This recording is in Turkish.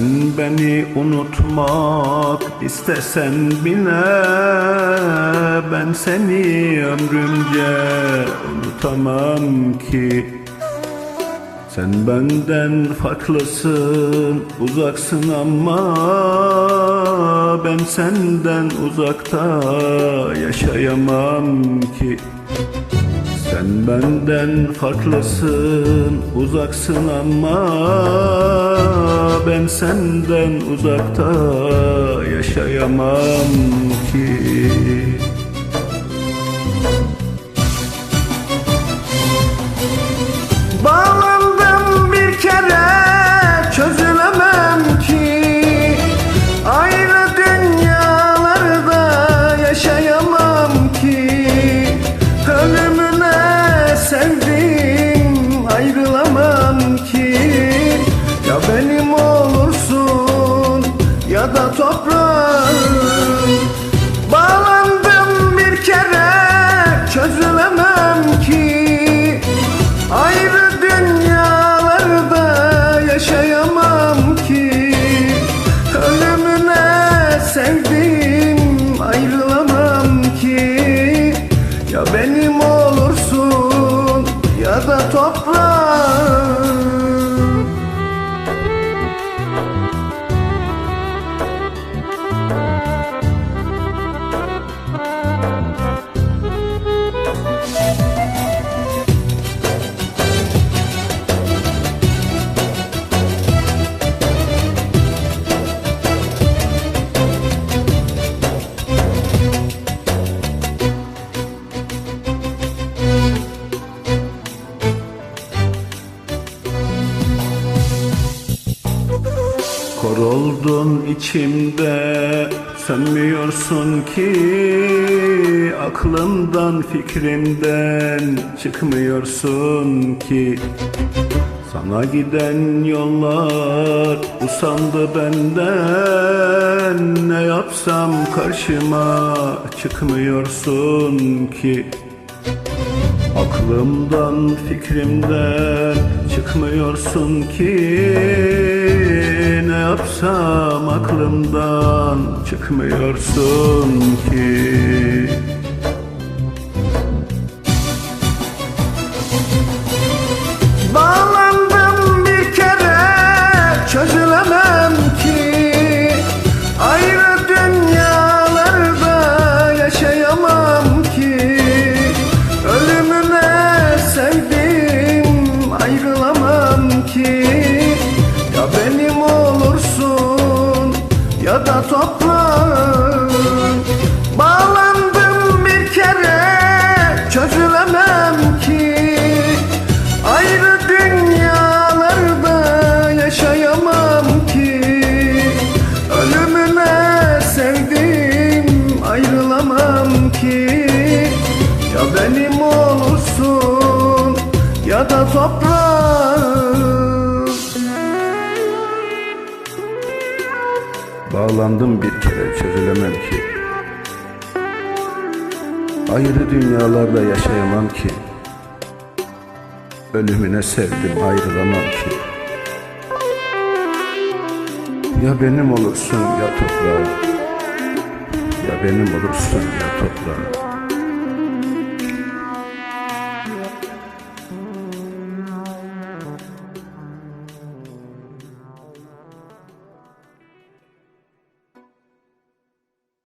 Sen beni unutmak istesen bile Ben seni ömrümce unutamam ki. Sen benden farklısın, uzaksın ama Ben senden uzakta yaşayamam ki sen benden farklısın, uzaksın ama ben senden uzakta yaşayamam ki. Da toprağım. Bağlandım bir kere çözülemem ki. Ayrı dünyalarda yaşayamam ki. Ölümüne sevdim Kor oldun içimde sönmüyorsun ki Aklımdan fikrimden çıkmıyorsun ki. Sana giden yollar usandı benden Ne yapsam karşıma çıkmıyorsun ki. Aklımdan fikrimden çıkmıyorsun ki yapsam aklımdan çıkmıyorsun ki olursun ya da toprağım Bağlandım bir kere çözülemem ki. Ayrı dünyalarda yaşayamam ki. Ölümüne sevdim ayrılamam ki. Ya benim olursun ya da toprağım Bağlandım bir kere çözülemem ki. Ayrı dünyalarda yaşayamam ki. Ölümüne sevdim ayrılamam ki. Ya benim olursun ya toprağım. Ya benim olursun ya toprağım